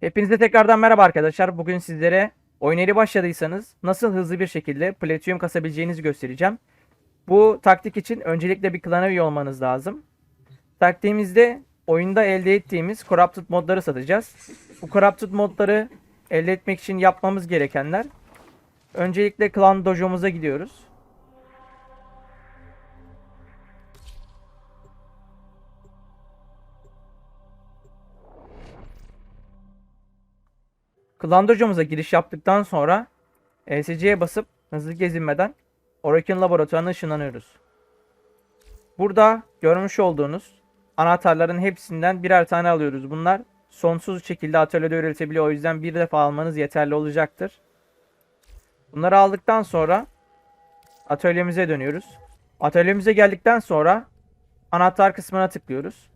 Hepinize tekrardan merhaba arkadaşlar. Bugün sizlere oyuna yeni başladıysanız nasıl hızlı bir şekilde platinum kasabileceğinizi göstereceğim. Bu taktik için öncelikle bir klana üye olmanız lazım. Taktiğimizde oyunda elde ettiğimiz corrupted modları satacağız. Bu corrupted modları elde etmek için yapmamız gerekenler öncelikle klan dojomuza gidiyoruz. Klan dojomuza giriş yaptıktan sonra ESC'ye basıp hızlı gezinmeden Oracle laboratuvarına ışınlanıyoruz. Burada görmüş olduğunuz anahtarların hepsinden birer tane alıyoruz. Bunlar sonsuz şekilde atölyede üretebiliyor. O yüzden bir defa almanız yeterli olacaktır. Bunları aldıktan sonra atölyemize dönüyoruz. Atölyemize geldikten sonra anahtar kısmına tıklıyoruz.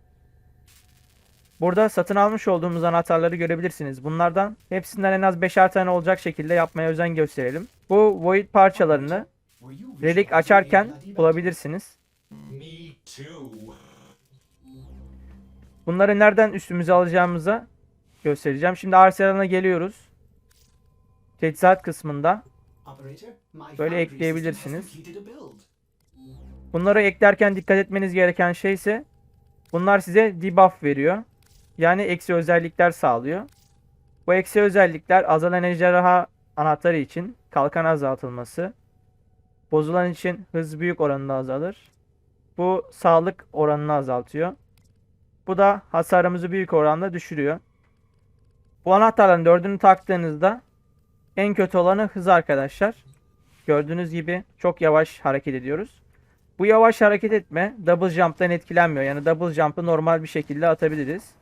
Burada satın almış olduğumuz anahtarları görebilirsiniz. Bunlardan hepsinden en az 5'er tane olacak şekilde yapmaya özen gösterelim. Bu void parçalarını relik açarken bulabilirsiniz. Bunları nereden üstümüze alacağımıza göstereceğim. Şimdi arsenal'a geliyoruz. Teçhizat kısmında Böyle ekleyebilirsiniz. Bunları eklerken dikkat etmeniz gereken şey ise bunlar size debuff veriyor. Yani eksi özellikler sağlıyor. Bu eksi özellikler azalan ejderha anahtarı için kalkan azaltılması, bozulan için hız büyük oranında azalır. Bu sağlık oranını azaltıyor. Bu da hasarımızı büyük oranda düşürüyor. Bu anahtarların dördünü taktığınızda en kötü olanı hız arkadaşlar. Gördüğünüz gibi çok yavaş hareket ediyoruz. Bu yavaş hareket etme double jump'tan etkilenmiyor. Yani double jump'ı normal bir şekilde atabiliriz.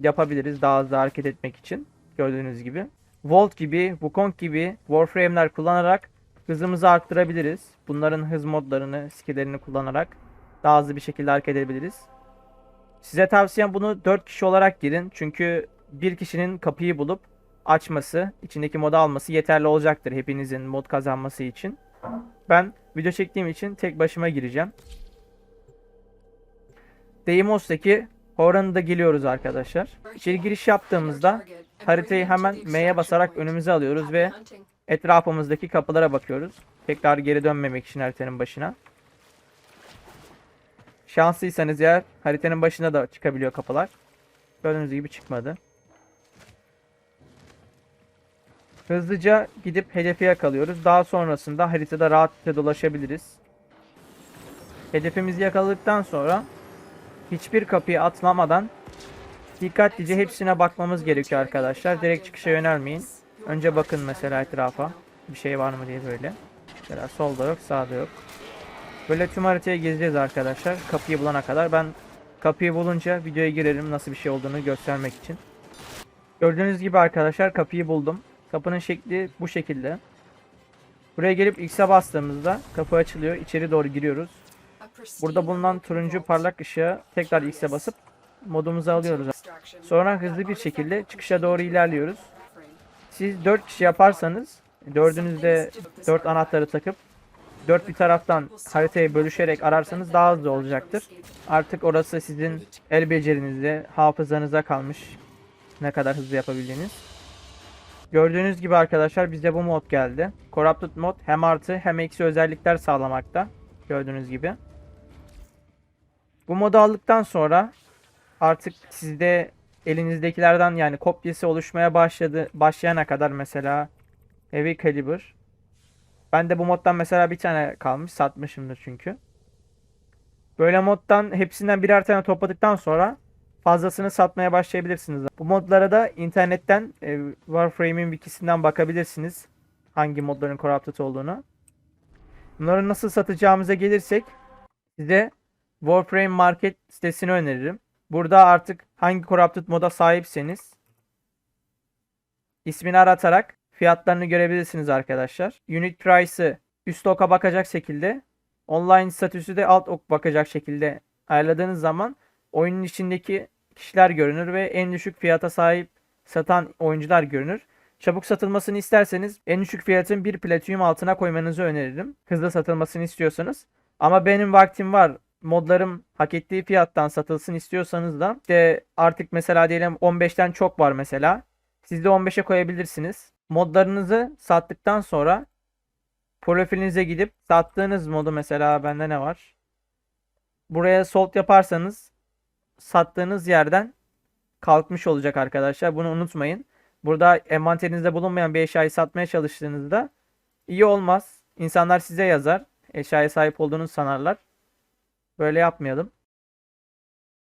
Yapabiliriz daha hızlı hareket etmek için. Gördüğünüz gibi. Volt gibi, Wukong gibi Warframe'ler kullanarak hızımızı arttırabiliriz. Bunların hız modlarını, skill'lerini kullanarak daha hızlı bir şekilde hareket edebiliriz. Size tavsiyem bunu 4 kişi olarak girin. Çünkü bir kişinin kapıyı bulup açması, içindeki modu alması yeterli olacaktır hepinizin mod kazanması için. Ben video çektiğim için tek başıma gireceğim. Deimos'taki Horan'da geliyoruz arkadaşlar. İçeri giriş yaptığımızda haritayı hemen M'ye basarak önümüze alıyoruz ve etrafımızdaki kapılara bakıyoruz. Tekrar geri dönmemek için haritanın başına. Şanslıysanız eğer haritanın başına da çıkabiliyor kapılar. Gördüğünüz gibi çıkmadı. Hızlıca gidip hedefi yakalıyoruz. Daha sonrasında haritada rahatça dolaşabiliriz. Hedefimizi yakaladıktan sonra hiçbir kapıyı atlamadan dikkatlice hepsine bakmamız gerekiyor arkadaşlar. Direkt çıkışa yönelmeyin. Önce bakın mesela etrafa. Bir şey var mı diye böyle. Mesela solda yok, sağda yok. Böyle tüm haritayı gezeceğiz arkadaşlar. Kapıyı bulana kadar. Ben kapıyı bulunca videoya girerim nasıl bir şey olduğunu göstermek için. Gördüğünüz gibi arkadaşlar kapıyı buldum. Kapının şekli bu şekilde. Buraya gelip X'e bastığımızda kapı açılıyor. İçeri doğru giriyoruz. Burada bulunan turuncu parlak ışığa tekrar X'e basıp modumuzu alıyoruz. Sonra hızlı bir şekilde çıkışa doğru ilerliyoruz. Siz 4 kişi yaparsanız dördünüzde 4 anahtarı takıp dört bir taraftan haritayı bölüşerek ararsanız daha hızlı olacaktır. Artık orası sizin el becerinizde, hafızanıza kalmış ne kadar hızlı yapabildiğiniz. Gördüğünüz gibi arkadaşlar bize bu mod geldi. Corrupted mod hem artı hem eksi özellikler sağlamakta. Gördüğünüz gibi. Bu modu aldıktan sonra artık sizde elinizdekilerden yani kopyası oluşmaya başladı başlayana kadar mesela Heavy Caliber. Ben de bu moddan mesela bir tane kalmış satmışımdır çünkü. Böyle moddan hepsinden birer tane topladıktan sonra fazlasını satmaya başlayabilirsiniz. Bu modlara da internetten e, Warframe'in wikisinden bakabilirsiniz. Hangi modların corrupted olduğunu. Bunları nasıl satacağımıza gelirsek size Warframe Market sitesini öneririm. Burada artık hangi corrupted moda sahipseniz ismini aratarak fiyatlarını görebilirsiniz arkadaşlar. Unit price'ı üst oka bakacak şekilde online statüsü de alt ok bakacak şekilde ayarladığınız zaman oyunun içindeki kişiler görünür ve en düşük fiyata sahip satan oyuncular görünür. Çabuk satılmasını isterseniz en düşük fiyatın bir platinum altına koymanızı öneririm. Hızlı satılmasını istiyorsanız. Ama benim vaktim var. Modlarım hak ettiği fiyattan satılsın istiyorsanız da işte artık mesela diyelim 15'ten çok var mesela. Siz de 15'e koyabilirsiniz. Modlarınızı sattıktan sonra profilinize gidip sattığınız modu mesela bende ne var? Buraya sold yaparsanız sattığınız yerden kalkmış olacak arkadaşlar. Bunu unutmayın. Burada envanterinizde bulunmayan bir eşyayı satmaya çalıştığınızda iyi olmaz. İnsanlar size yazar. Eşyaya sahip olduğunu sanarlar. Böyle yapmayalım.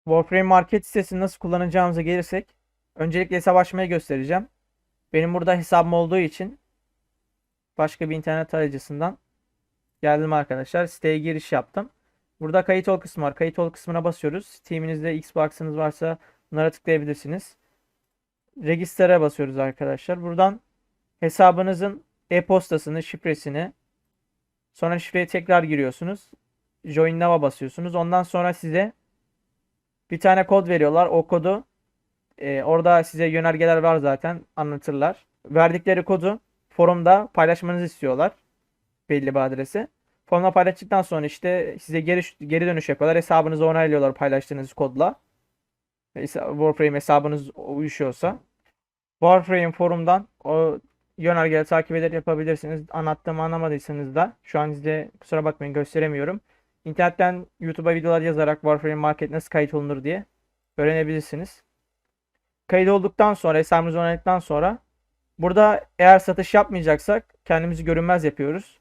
Warframe Market sitesini nasıl kullanacağımıza gelirsek öncelikle hesap açmayı göstereceğim. Benim burada hesabım olduğu için başka bir internet tarayıcısından geldim arkadaşlar. Siteye giriş yaptım. Burada kayıt ol kısmı var. Kayıt ol kısmına basıyoruz. Steam'inizde Xbox'ınız varsa bunlara tıklayabilirsiniz. Register'e basıyoruz arkadaşlar. Buradan hesabınızın e-postasını, şifresini sonra şifreyi tekrar giriyorsunuz. Join Now'a basıyorsunuz. Ondan sonra size bir tane kod veriyorlar. O kodu e, orada size yönergeler var zaten anlatırlar. Verdikleri kodu forumda paylaşmanızı istiyorlar. Belli bir adrese. Forumda paylaştıktan sonra işte size geri, geri dönüş yapıyorlar. Hesabınızı onaylıyorlar paylaştığınız kodla. Warframe hesabınız uyuşuyorsa. Warframe forumdan o yönergeleri takip eder yapabilirsiniz. Anlattığımı anlamadıysanız da şu an size kusura bakmayın gösteremiyorum. İnternetten YouTube'a videolar yazarak Warframe Market nasıl kayıt olunur diye öğrenebilirsiniz. Kayıt olduktan sonra hesabımızı onayladıktan sonra burada eğer satış yapmayacaksak kendimizi görünmez yapıyoruz.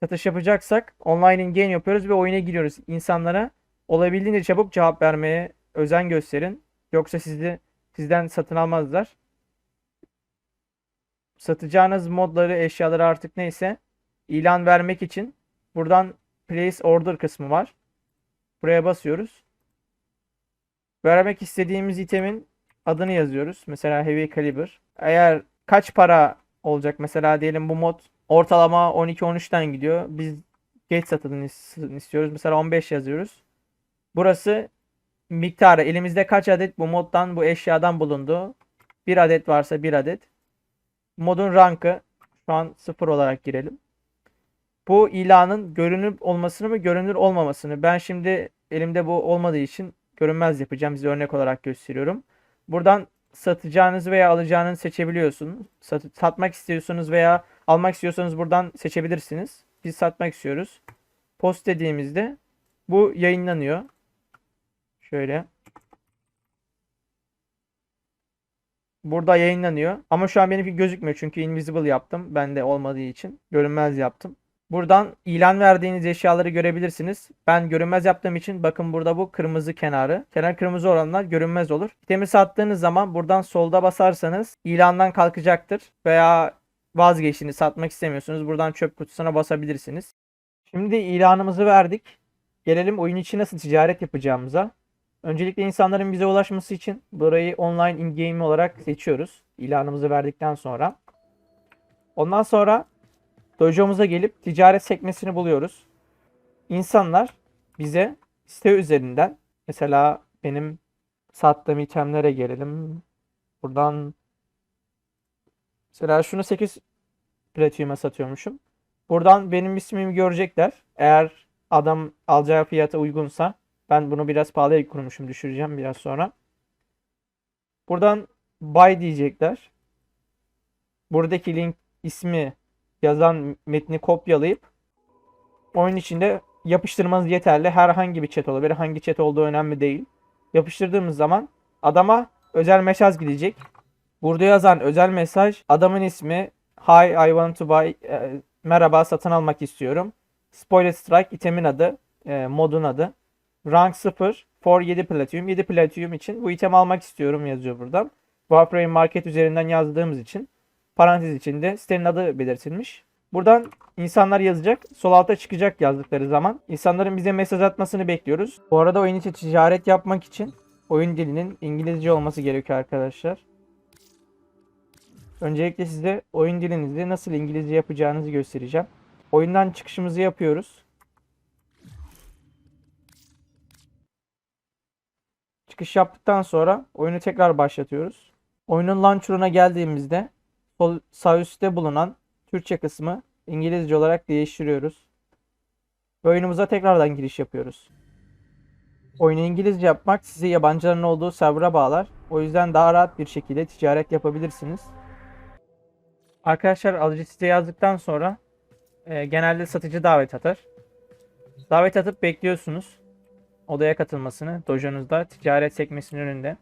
Satış yapacaksak online in game yapıyoruz ve oyuna giriyoruz. İnsanlara olabildiğince çabuk cevap vermeye özen gösterin. Yoksa sizi sizden satın almazlar. Satacağınız modları, eşyaları artık neyse ilan vermek için buradan place order kısmı var. Buraya basıyoruz. Vermek istediğimiz itemin adını yazıyoruz. Mesela heavy caliber. Eğer kaç para olacak mesela diyelim bu mod ortalama 12-13'ten gidiyor. Biz geç satılın is- istiyoruz. Mesela 15 yazıyoruz. Burası miktarı elimizde kaç adet bu moddan bu eşyadan bulundu. Bir adet varsa bir adet. Modun rankı şu an 0 olarak girelim. Bu ilanın görünür olmasını mı görünür olmamasını. Ben şimdi elimde bu olmadığı için görünmez yapacağım. Size örnek olarak gösteriyorum. Buradan satacağınız veya alacağınızı seçebiliyorsunuz. Sat- satmak istiyorsanız veya almak istiyorsanız buradan seçebilirsiniz. Biz satmak istiyoruz. Post dediğimizde bu yayınlanıyor. Şöyle. Burada yayınlanıyor. Ama şu an benimki gözükmüyor çünkü invisible yaptım. Bende olmadığı için görünmez yaptım. Buradan ilan verdiğiniz eşyaları görebilirsiniz. Ben görünmez yaptığım için bakın burada bu kırmızı kenarı. Kenar kırmızı olanlar görünmez olur. İtemi sattığınız zaman buradan solda basarsanız ilandan kalkacaktır. Veya vazgeçtiniz satmak istemiyorsunuz. Buradan çöp kutusuna basabilirsiniz. Şimdi ilanımızı verdik. Gelelim oyun içi nasıl ticaret yapacağımıza. Öncelikle insanların bize ulaşması için burayı online in-game olarak seçiyoruz. İlanımızı verdikten sonra. Ondan sonra Dojo'muza gelip ticaret sekmesini buluyoruz. İnsanlar bize site üzerinden mesela benim sattığım itemlere gelelim. Buradan mesela şunu 8 platinum'a satıyormuşum. Buradan benim ismimi görecekler. Eğer adam alacağı fiyata uygunsa ben bunu biraz pahalıya kurmuşum düşüreceğim biraz sonra. Buradan buy diyecekler. Buradaki link ismi yazan metni kopyalayıp oyun içinde yapıştırmanız yeterli. Herhangi bir chat olabilir. Hangi chat olduğu önemli değil. Yapıştırdığımız zaman adama özel mesaj gidecek. Burada yazan özel mesaj adamın ismi Hi I want to buy e, merhaba satın almak istiyorum. Spoiler Strike itemin adı, e, modun adı. Rank 0 for 7 platinum. 7 platinum için bu itemi almak istiyorum yazıyor buradan. Warframe Market üzerinden yazdığımız için parantez içinde sitenin adı belirtilmiş. Buradan insanlar yazacak. Sol alta çıkacak yazdıkları zaman. İnsanların bize mesaj atmasını bekliyoruz. Bu arada oyun içi ticaret yapmak için oyun dilinin İngilizce olması gerekiyor arkadaşlar. Öncelikle size oyun dilinizi nasıl İngilizce yapacağınızı göstereceğim. Oyundan çıkışımızı yapıyoruz. Çıkış yaptıktan sonra oyunu tekrar başlatıyoruz. Oyunun launcher'ına geldiğimizde sol bulunan Türkçe kısmı İngilizce olarak değiştiriyoruz. Oyunumuza tekrardan giriş yapıyoruz. Oyunu İngilizce yapmak sizi yabancıların olduğu server'a bağlar O yüzden daha rahat bir şekilde ticaret yapabilirsiniz. Arkadaşlar alıcı site yazdıktan sonra e, genelde satıcı davet atar. Davet atıp bekliyorsunuz. Odaya katılmasını. Dojonuzda ticaret sekmesinin önünde.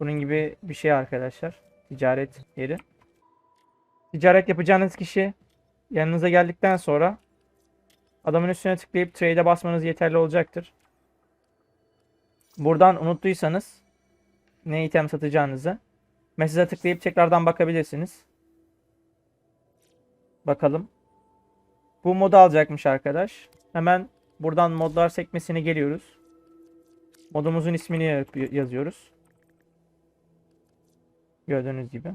Bunun gibi bir şey arkadaşlar. Ticaret yeri. Ticaret yapacağınız kişi yanınıza geldikten sonra adamın üstüne tıklayıp trade'e basmanız yeterli olacaktır. Buradan unuttuysanız ne item satacağınızı mesaj'a tıklayıp tekrardan bakabilirsiniz. Bakalım. Bu modu alacakmış arkadaş. Hemen buradan modlar sekmesine geliyoruz. Modumuzun ismini yazıyoruz. Gördüğünüz gibi.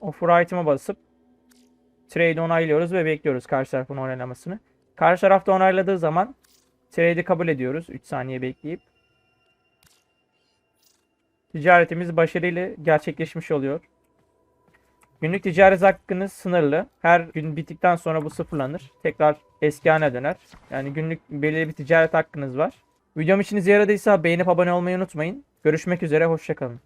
Offer item'a basıp trade onaylıyoruz ve bekliyoruz karşı tarafın onaylamasını. Karşı tarafta onayladığı zaman trade'i kabul ediyoruz 3 saniye bekleyip. Ticaretimiz başarıyla gerçekleşmiş oluyor. Günlük ticaret hakkınız sınırlı. Her gün bittikten sonra bu sıfırlanır. Tekrar eski haline döner. Yani günlük belirli bir ticaret hakkınız var. Videom işinize yaradıysa beğenip abone olmayı unutmayın. Görüşmek üzere, hoşçakalın.